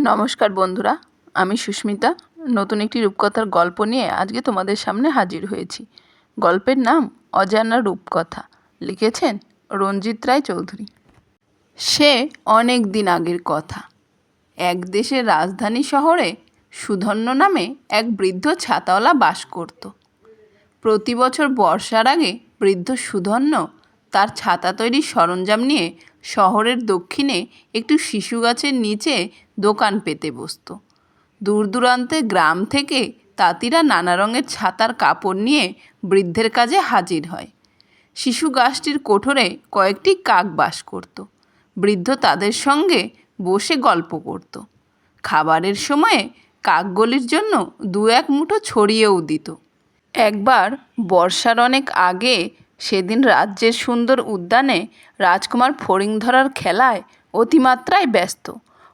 নমস্কার বন্ধুরা, আমি সুস্মিতা। নতুন একটি রূপকথার গল্প নিয়ে আজকে তোমাদের সামনে হাজির হয়েছি। গল্পের নাম অজানা রূপকথা। লিখেছেন রঞ্জিত রায় চৌধুরী। সে অনেক দিন আগের কথা। এক দেশের রাজধানী শহরে সুধন্য নামে এক বৃদ্ধ ছাতাওয়ালা বাস করত। প্রতি বছর বর্ষার আগে বৃদ্ধ সুধন্য তার ছাতা তৈরির সরঞ্জাম নিয়ে শহরের দক্ষিণে একটু শিশু গাছের নিচে দোকান পেতে বসতো। দূর দূরান্তে গ্রাম থেকে তাঁতিরা নানা রঙের ছাতার কাপড় নিয়ে বৃদ্ধের কাজে হাজির হয়। শিশু গাছটির কোঠরে কয়েকটি কাক বাস করত। বৃদ্ধ তাদের সঙ্গে বসে গল্প করত। খাবারের সময়ে কাকগুলির জন্য দু এক মুঠো ছড়িয়েও দিত। একবার বর্ষার অনেক আগে সেদিন রাজ্যের সুন্দর উদ্যানে রাজকুমার ফড়িং ধরার খেলায় অতিমাত্রায় ব্যস্ত।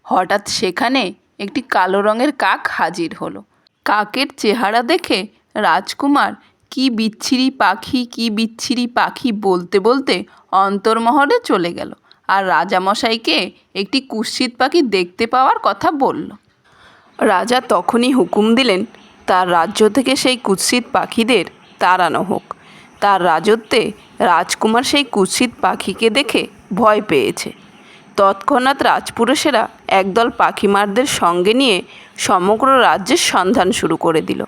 হঠাৎ সেখানে একটি কালো রঙের কাক হাজির হলো। কাকের চেহারা দেখে রাজকুমার কি বিচ্ছিরি পাখি, কি বিচ্ছিরি পাখি বলতে বলতে অন্তর্মহলে চলে গেল আর রাজামশাইকে একটি কুৎসিত পাখি দেখতে পাওয়ার কথা বলল। রাজা তখনই হুকুম দিলেন, তার রাজ্য থেকে সেই কুৎসিত পাখিদের তাড়ানো হোক। তার রাজত্বে রাজকুমার সেই কুৎসিত পাখিকে দেখে ভয় পেয়েছে। তৎক্ষণাৎ রাজপুরুষেরা একদল পাখিমারদের সঙ্গে নিয়ে সমগ্র রাজ্যের সন্ধান শুরু করে দিল।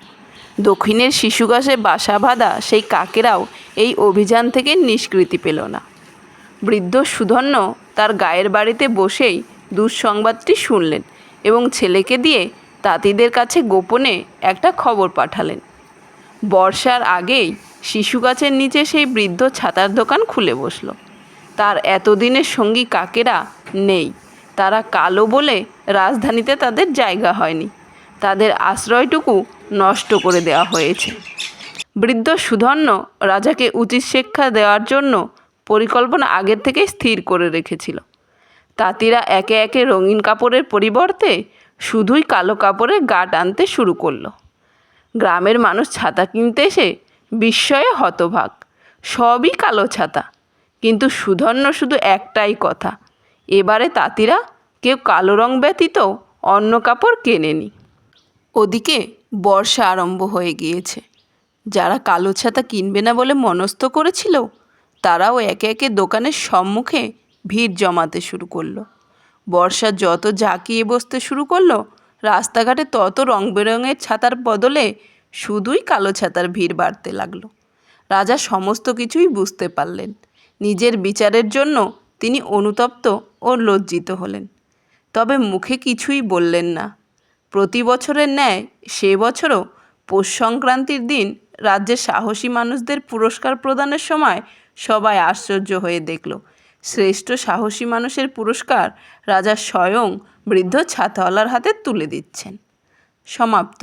দক্ষিণের শিশুগাছে বাসা বাঁধা সেই কাকেরাও এই অভিযান থেকে নিষ্কৃতি পেল না। বৃদ্ধ সুধন্য তার গায়ের বাড়িতে বসেই দুঃসংবাদটি শুনলেন এবং ছেলেকে দিয়ে তাঁতিদের কাছে গোপনে একটা খবর পাঠালেন। বর্ষার আগেই শিশু গাছের নিচে সেই বৃদ্ধ ছাতার দোকান খুলে বসল। তার এতদিনের সঙ্গী কাকেরা নেই। তারা কালো বলে রাজধানীতে তাদের জায়গা হয়নি। তাদের আশ্রয়টুকু নষ্ট করে দেওয়া হয়েছে। বৃদ্ধ সুধন্য রাজাকে উচিত শিক্ষা দেওয়ার জন্য পরিকল্পনা আগের থেকে স্থির করে রেখেছিল। তাঁতিরা একে একে রঙিন কাপড়ের পরিবর্তে শুধুই কালো কাপড়ে গা টানতে শুরু করল। গ্রামের মানুষ ছাতা কিনতে এসে বিস্ময়ে হতভাগ। সবই কালো ছাতা। কিন্তু সুধন্য শুধু একটাই কথা। এবারে তাঁতিরা কেউ কালো রং ব্যতীত অন্য কাপড় কেনেনি। ওদিকে বর্ষা আরম্ভ হয়ে গিয়েছে। যারা কালো ছাতা কিনবে না বলে মনস্থ করেছিল, তারাও একে একে দোকানের সম্মুখে ভিড় জমাতে শুরু করল। বর্ষা যত জাঁকিয়ে বসতে শুরু করল, রাস্তাঘাটে তত রং বেরঙের ছাতার বদলে শুধুই কালো ছাতার ভিড় বাড়তে লাগল। রাজা সমস্ত কিছুই বুঝতে পারলেন। নিজের বিচারের জন্য তিনি অনুতপ্ত ও লজ্জিত হলেন। তবে মুখে কিছুই বললেন না। প্রতি বছরের ন্যায় সে বছরও পৌষ সংক্রান্তির দিন রাজ্যের সাহসী মানুষদের পুরস্কার প্রদানের সময় সবাই আশ্চর্য হয়ে দেখল। শ্রেষ্ঠ সাহসী মানুষের পুরস্কার রাজা স্বয়ং বৃদ্ধ ছাতাওয়ালার হাতে তুলে দিচ্ছেন। সমাপ্ত।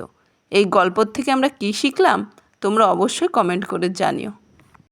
এই গল্প থেকে আমরা কী শিখলাম তোমরা অবশ্যই কমেন্ট করে জানিও।